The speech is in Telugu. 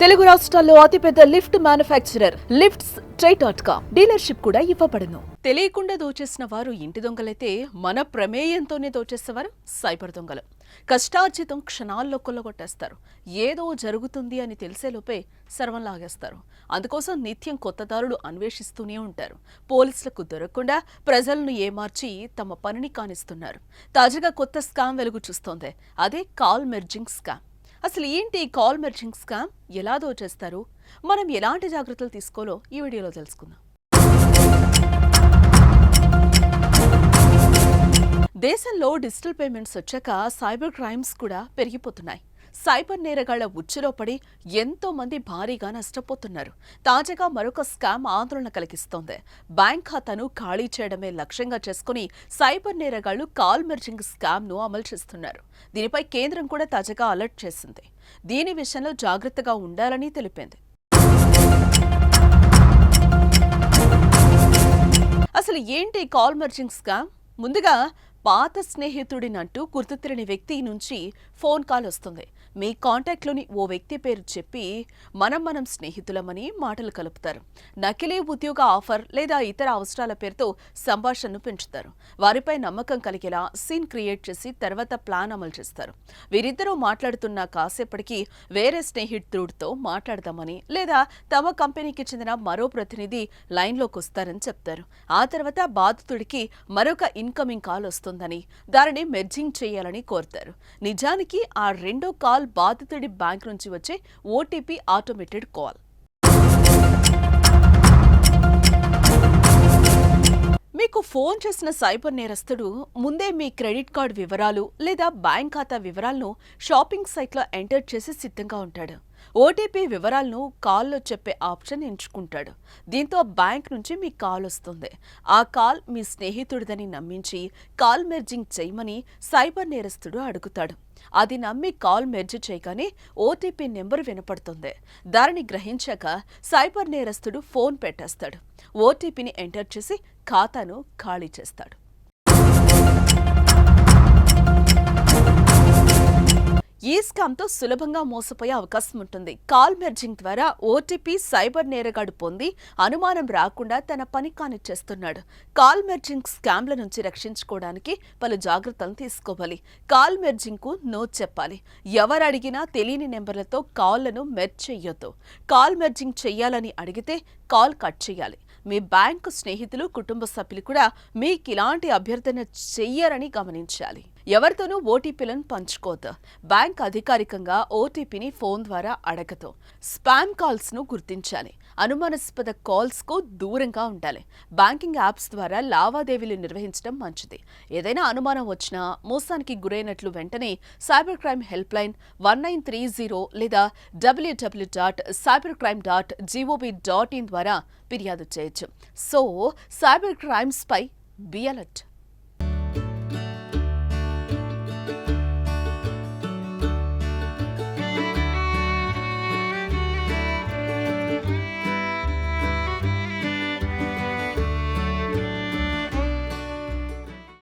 తెలుగు రాష్ట్రాల్లో అతిపెద్ద lift manufacturer lifts try dot com dealership కూడా ఇవ్వబడును. తెలియకుండా దోచేసిన వారు ఇంటి దొంగలైతే మన ప్రమేయంతోనే దోచేసేవారు సైబర్ దొంగలు. కష్టార్జితం క్షణాల్లో కొల్లగొట్టేస్తారు. ఏదో జరుగుతుంది అని తెలిసేలోపే సర్వం లాగేస్తారు. అందుకోసం నిత్యం కొత్త దారులు అన్వేషిస్తూనే ఉంటారు. పోలీసులకు దొరకకుండా ప్రజలను ఏమార్చి తమ పనిని కానిస్తున్నారు. తాజాగా కొత్త స్కామ్ వెలుగు చూస్తోంది. అదే కాల్ మెర్జింగ్ స్కామ్. అసలు ఏంటి ఈ కాల్ మెర్జింగ్ స్కామ్? ఎలా దోచేస్తారు? మనం ఎలాంటి జాగ్రత్తలు తీసుకోవాలో ఈ వీడియోలో తెలుసుకుందాం. దేశంలో డిజిటల్ పేమెంట్స్ వచ్చాక సైబర్ క్రైమ్స్ కూడా పెరిగిపోతున్నాయి. సైబర్ నేరగాళ్ళ ఉచ్చులో పడి ఎంతో మంది భారీగా నష్టపోతున్నారు. తాజాగా మరొక స్కామ్ ఆందోళన కలిగిస్తోంది. బ్యాంక్ ఖాతాను ఖాళీ చేయడమే లక్ష్యంగా చేసుకుని సైబర్ నేరగాళ్ళు కాల్ మెర్జింగ్ స్కామ్ను అమలు చేస్తున్నారు. దీనిపై కేంద్రం కూడా తాజాగా అలర్ట్ చేసింది. దీని విషయంలో జాగ్రత్తగా ఉండాలని తెలిపింది. అసలు ఏంటి కాల్ మెర్జింగ్ స్కామ్? ముందుగా పాత స్నేహితుడినంటూ గుర్తు తెలియని వ్యక్తి నుంచి ఫోన్ కాల్ వస్తుంది. మీ కాంటాక్ట్లోని ఓ వ్యక్తి పేరు చెప్పి మనం మనం స్నేహితులమని మాటలు కలుపుతారు. నకిలీ ఉద్యోగ ఆఫర్ లేదా ఇతర అవసరాల పేరుతో సంభాషణను పెంచుతారు. వారిపై నమ్మకం కలిగేలా సీన్ క్రియేట్ చేసి తర్వాత ప్లాన్ అమలు చేస్తారు. వీరిద్దరూ మాట్లాడుతున్న కాసేపటికి వేరే స్నేహితుడితో మాట్లాడదామని లేదా తమ కంపెనీకి చెందిన మరో ప్రతినిధి లైన్లోకి వస్తారని చెప్తారు. ఆ తర్వాత బాధితుడికి మరొక ఇన్కమింగ్ కాల్ వస్తుంది. ఉందని దానిని మెర్జింగ్ చేయాలని కోరుతారు. నిజానికి ఆ రెండో కాల్ బాధితుడి బ్యాంక్ నుంచి వచ్చే ఓటీపీ ఆటోమేటెడ్ కాల్. మీకు ఫోన్ చేసిన సైబర్ నేరస్తుడు ముందే మీ క్రెడిట్ కార్డ్ వివరాలు లేదా బ్యాంక్ ఖాతా వివరాలను షాపింగ్ సైట్లో ఎంటర్ చేసి సిద్ధంగా ఉంటాడు. ఓటీపీ వివరాలను కాల్లో చెప్పే ఆప్షన్ ఎంచుకుంటాడు. దీంతో బ్యాంక్ నుంచి మీ కాల్ వస్తుంది. ఆ కాల్ మీ స్నేహితుడిదని నమ్మించి కాల్ మెర్జింగ్ చేయమని సైబర్ నేరస్తుడు అడుగుతాడు. అది నమ్మి కాల్ మెర్జ్ చేయగానే ఓటీపీ నెంబర్ వినపడుతుంది. దానిని గ్రహించాక సైబర్ నేరస్తుడు ఫోన్ పెట్టేస్తాడు. ఓటీపీని ఎంటర్ చేసి ఖాతాను ఖాళీ చేస్తాడు. స్కామ్తో సులభంగా మోసపోయే అవకాశం ఉంటుంది. కాల్ మెర్జింగ్ ద్వారా ఓటీపీ సైబర్ నేరగాడు పొంది అనుమానం రాకుండా తన పని కానిచ్చేస్తున్నాడు కాల్ మెర్జింగ్ స్కామ్ల నుంచి రక్షించుకోవడానికి పలు జాగ్రత్తలు తీసుకోవాలి. కాల్ మెర్జింగ్కు నో చెప్పాలి. ఎవరు అడిగినా తెలియని నెంబర్లతో కాల్లను మెర్జ్ చెయ్యొద్దు. కాల్ మెర్జింగ్ చెయ్యాలని అడిగితే కాల్ కట్ చేయాలి మీ బ్యాంకు స్నేహితులు కుటుంబ సభ్యులు కూడా మీకు ఇలాంటి అభ్యర్థన చెయ్యరని గమనించాలి. ఎవరితోనూ ఓటీపీలను పంచుకోదు. బ్యాంక్ అధికారికంగా ఓటీపీని ఫోన్ ద్వారా అడగదు. స్పామ్ కాల్స్ను గుర్తించాలి. అనుమానాస్పద కాల్స్కు దూరంగా ఉండాలి. బ్యాంకింగ్ యాప్స్ ద్వారా లావాదేవీలు నిర్వహించడం మంచిది. ఏదైనా అనుమానం వచ్చినా మోసానికి గురైనట్లు వెంటనే cyber crime help line one nine three zero లేదా WW dot cyber crime dot GOV dot in ద్వారా ఫిర్యాదు చేయొచ్చు. సో సైబర్ క్రైమ్స్ పై బి అలర్ట్.